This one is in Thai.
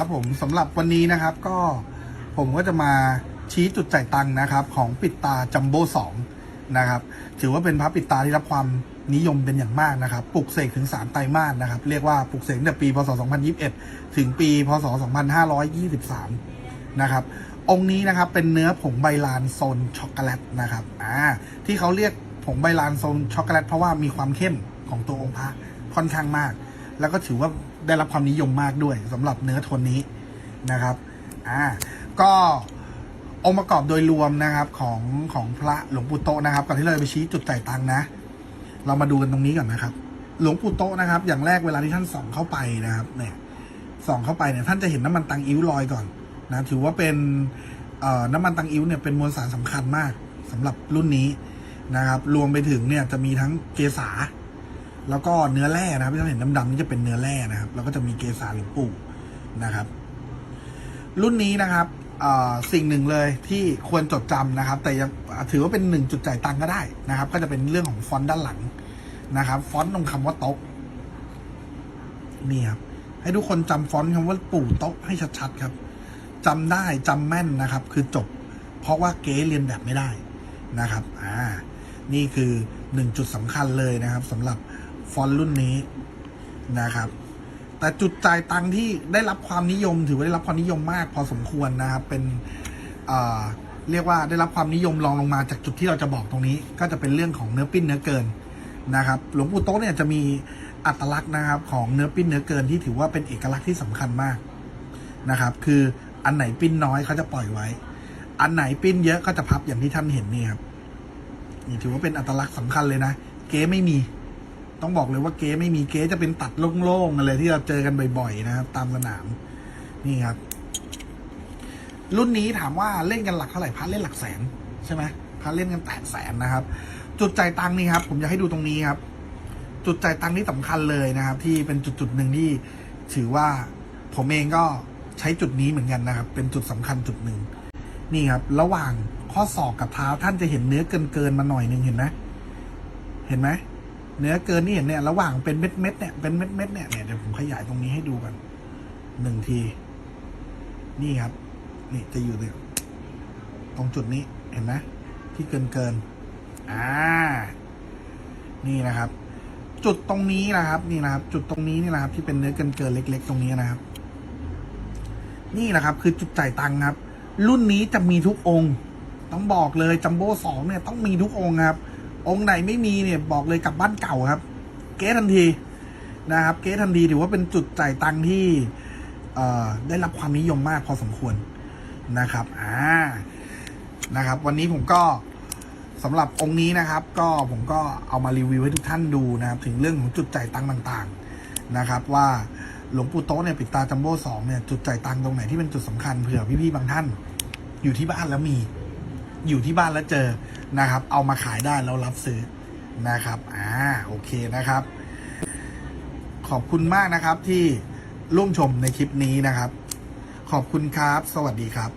ครับผมสำหรับวันนี้นะครับก็ผมก็จะมาชี้จุดจ่ายตังค์นะครับ ของปิดตาจัมโบ้สองนะครับ ถือว่าเป็นพระปิดตาที่รับความนิยมเป็นอย่างมากนะครับ ปลุกเสกถึง 3 ไตรมาสนะครับ เรียกว่าปลุกเสกตั้งแต่ปี พศ 2021 ถึงปี พศ 2523 นะครับ องค์นี้นะครับเป็นเนื้อผงใบลานโซนช็อกโกแลตนะครับ อ่า ที่เขาเรียกผงใบลานโซนช็อกโกแลตเพราะว่ามีความเข้มของตัวองค์พระค่อนข้างมาก แล้วก็ถือว่าได้รับความนิยมมากด้วยสำหรับเนื้อโทนนี้นะครับอ่าก็องค์ประกอบโดยรวมนะครับของของพระหลวงปู่โตนะครับก่อนที่เราจะไปชี้จุดจ่ายตังค์นะ เรามาดูกันตรงนี้ก่อนนะครับ หลวงปู่โตนะครับ อย่างแรกเวลาที่ท่านส่องเข้าไปนะครับ เนี่ยส่องเข้าไปเนี่ยท่านจะเห็นน้ำมันตังอิ้วลอยก่อนนะถือว่าเป็นเอ่อน้ำมันตังอิ้วเนี่ยเป็นมวลสารสำคัญมากสำหรับรุ่นนี้นะครับ รวมไปถึงเนี่ยจะมีทั้งเกสา แล้วก็เนื้อแร่นะครับที่เราเห็นดำๆนี่จะเป็นเนื้อแร่นะครับ แล้วก็จะมีเกสาหลวงปู่นะครับ รุ่นนี้นะครับสิ่งหนึ่งเลยที่ควรจดจำนะครับ แต่ยังถือว่าเป็นหนึ่งจุดจ่ายตังก็ได้นะครับ ก็จะเป็นเรื่องของฟอนต์ด้านหลังนะครับ ฟอนต์ตรงคำว่าโต๊ะนี่ครับให้ทุกคนจำฟอนต์คำว่าปู่โต๊ะให้ชัดๆครับจำได้จำแม่นนะครับ คือจบ เพราะว่าเก๊เรียนแบบไม่ได้นะครับ อ่า นี่คือหนึ่งจุดสำคัญเลยนะครับสำหรับ ฟอนต์รุ่นนี้นะครับ แต่จุดจ่ายตังค์ที่ได้รับความนิยม ถือว่าได้รับความนิยมมากพอสมควรนะครับ เป็นเเรียกว่าได้รับความนิยมรองลงมาจากจุดที่เราจะบอกตรงนี้ ก็จะเป็นเรื่องของเนื้อปิ้นเนื้อเกินนะครับหลวงปู่โต๊ะเนี่ยจะมีอัตลักษณ์นะครับของเนื้อปิ้นเนื้อเกินที่ถือว่าเป็นเอกลักษณ์ที่สำคัญมากนะครับ คืออันไหนปิ้นน้อยเขาจะปล่อยไว้ อันไหนปิ้นเยอะก็จะพับอย่างที่ท่านเห็นนี่ครับนี่ถือว่าเป็นอัตลักษณ์สำคัญเลยนะ เก๊ไม่มี ต้องบอกเลยว่าเก๊ไม่มีเก๊จะเป็นตัดโล่งๆกันเลยที่เราเจอกันบ่อย ๆ นะครับ ตามสนาม นี่ครับ รุ่นนี้ถามว่าเล่นกันหลักเท่าไหร่พัดเล่นหลักแสนใช่ไหมพัดเล่นกันแตะแสนนะครับ จุดจ่ายตังค์นี่ครับ ผมอยากให้ดูตรงนี้ครับ จุดจ่ายตังค์ที่สำคัญเลยนะครับ ที่เป็นจุดจุดๆหนึ่งที่ถือว่าผมเองก็ใช้จุดนี้เหมือนกันนะครับ เป็นจุดสำคัญจุดหนึ่งนี่ครับ ระหว่างข้อศอกกับเท้าท่านจะเห็นเนื้อเกินเกินๆมาหน่อยหนึ่งเห็นไหมเห็นไหม เนื้อเกินนี่เห็นเนี่ยระหว่างเป็นเม็ดเม็ดเนี่ยเป็นเม็ดเม็ดเนี่ยเนี่ยเดี๋ยวผมขยายตรงนี้ให้ดูกันหนึ่งที นี่ครับ นี่จะอยู่เนี่ยตรงจุดนี้เห็นไหมที่เกินเกินอ่านี่นะครับ จุดตรงนี้นะครับ นี่นะครับ จุดตรงนี้นี่นะครับ ที่เป็นเนื้อเกินเกินเล็ก ๆ ตรงนี้นะครับ นี่นะครับ คือจุดจ่ายตังค์ครับ รุ่นนี้จะมีทุกองค์ ต้องบอกเลยจัมโบ้สองเนี่ยต้องมีทุกองค์ครับ องค์ไหนไม่มีเนี่ยบอกเลยกลับบ้านเก่าครับ เก๊ทันทีนะครับ เก๊ทันทีถือว่าเป็นจุดจ่ายตังค์ที่ได้รับความนิยมมากพอสมควรนะครับอ่านะครับ วันนี้ผมก็สำหรับองค์นี้นะครับ ก็ผมก็เอามารีวิวให้ทุกท่านดูนะครับ ถึงเรื่องของจุดจ่ายตังค์ต่างๆนะครับ ว่าหลวงปู่โต๊ะเนี่ยปิดตาจัมโบ้สองเนี่ยจุดจ่ายตังค์ตรงไหนที่เป็นจุดสำคัญเผื่อพี่ๆบางท่าน อยู่ที่บ้านแล้วมี อยู่ที่บ้านแล้วเจอ นะครับ เอามาขายได้แล้วรับซื้อนะครับอ่าโอเคนะครับ ขอบคุณมากนะครับที่ร่วมชมในคลิปนี้นะครับ ขอบคุณครับ สวัสดีครับ